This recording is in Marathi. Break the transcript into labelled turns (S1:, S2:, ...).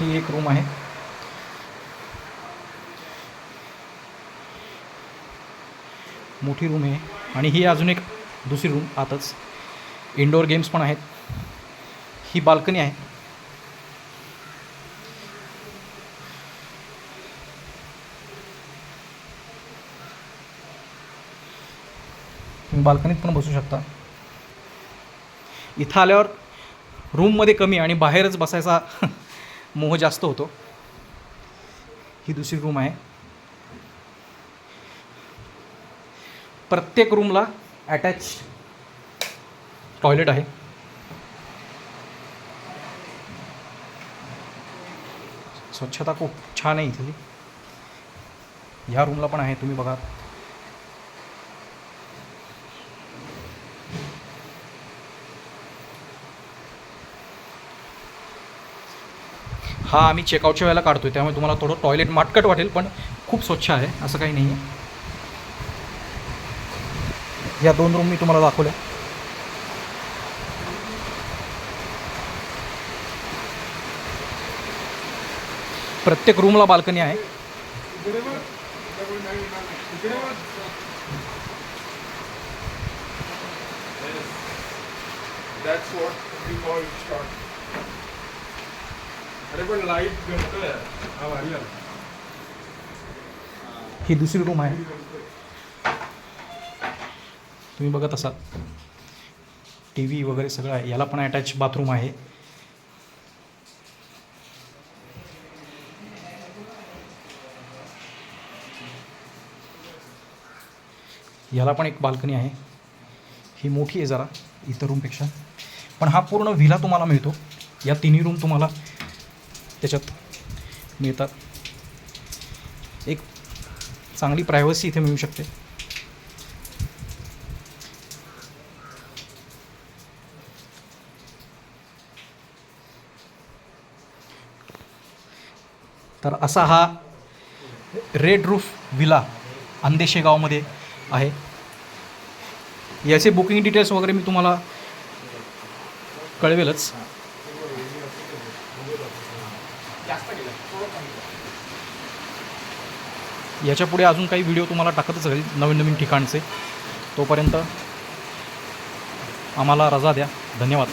S1: ही एक रूम आहे. मोठी रूम आहे. आणि ही अजून एक दुसरी रूम आतच. इंडोर गेम्स पण आहेत. ही बाल्कनी आहे. तुम्ही बाल्कनीत पण बसू शकता. इथं आल्यावर रूममध्ये कमी आणि बाहेरच बसायचा मोह जास्त होतो. ही दुसरी रूम आहे. प्रत्येक रूमला अटॅच टॉयलेट आहे. स्वच्छता खूप छान आहे इथली. ह्या रूमला पण आहे तुम्ही बघा. हा आम्ही चेकआउटच्या वेळेला काढतो आहे त्यामुळे तुम्हाला थोडं टॉयलेट माटकट वाटेल पण खूप स्वच्छ आहे असं काही नाही आहे या दोन रूम मी तुम्हाला दाखवल्या. प्रत्येक रूमला बाल्कनी आहे.
S2: That's what we call start. पण लाइट हा भारी आला.
S1: ही दुसरी रूम आहे. तुम्ही बघत असाल. टी व्ही वगैरे सगळं आहे. याला पण अटॅच बाथरूम आहे. याला पण एक बाल्कनी आहे. ही मोठी आहे जरा इतर रूमपेक्षा पण हा पूर्ण व्हिला तुम्हाला मिळतो. या तिन्ही रूम तुम्हाला त्याच्यात मिळतात एक चांगली प्रायव्हसी इथे मिळू शकते. तर असा हा रेड रूफ विला अंदेशेगावमध्ये आहे. याचे बुकिंग डिटेल्स वगैरे मी तुम्हाला कळवेलच. याच्यापुढे अजून काही व्हिडिओ तुम्हाला टाकतच राहील नवीन नवीन ठिकाणचे. तोपर्यंत आम्हाला रजा द्या. धन्यवाद.